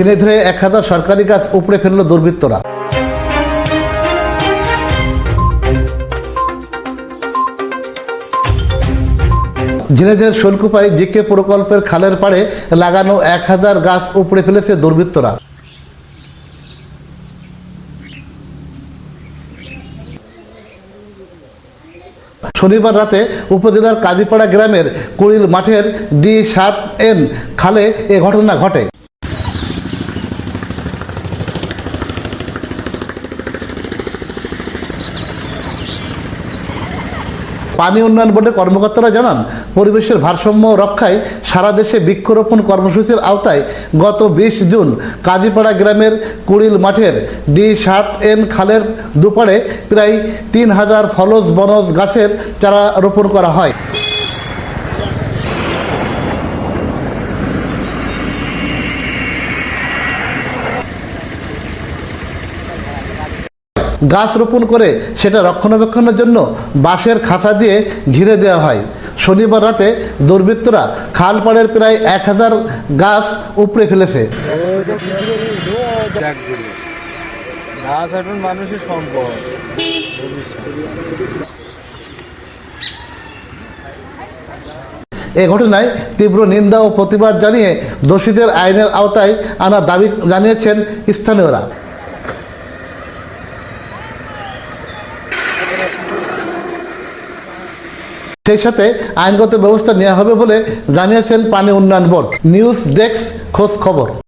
ঝিনেধরে এক হাজার সরকারি গাছ উপড়ে ফেলল দুর্বৃত্তরা। ঝিনেঝের শোলকুপায় জিকে প্রকল্পের খালের পাড়ে লাগানো এক হাজার গাছ উপড়ে ফেলেছে দুর্বৃত্তরা। শনিবার রাতে উপজেলার কাজীপাড়া গ্রামের কুড়িল মাঠের ডি সাত এন খালে এ ঘটনা ঘটে। পানি উন্নয়ন বোর্ডের কর্মকর্তারা জানান, পরিবেশের ভারসাম্য রক্ষায় সারা দেশে বৃক্ষরোপণ কর্মসূচির আওতায় গত বিশ জুন কাজীপাড়া গ্রামের কুড়িল মাঠের ডি সাত এন খালের দুপাড়ে প্রায় তিন হাজার ফলজ বনজ গাছের চারা রোপণ করা হয়। গাছ রোপণ করে সেটা রক্ষণাবেক্ষণের জন্য বাঁশের খাঁচা দিয়ে ঘিরে দেওয়া হয়। শনিবার রাতে দুর্বৃত্তরা খালপাড়ের প্রায় এক হাজার গাছ উপড়ে ফেলেছে। ত্যাগগুলো গাছ এখন মানুষের সম্পদ। এ ঘটনায় তীব্র নিন্দা ও প্রতিবাদ জানিয়ে দোষীদের আইনের আওতায় আনা দাবি জানিয়েছেন স্থানীয়রা। সেই সাথে আইনগত ব্যবস্থা নেওয়া হবে বলে জানিয়েছেন পানি উন্নয়ন বোর্ড। নিউজ ডেস্ক, খোঁজ খবর।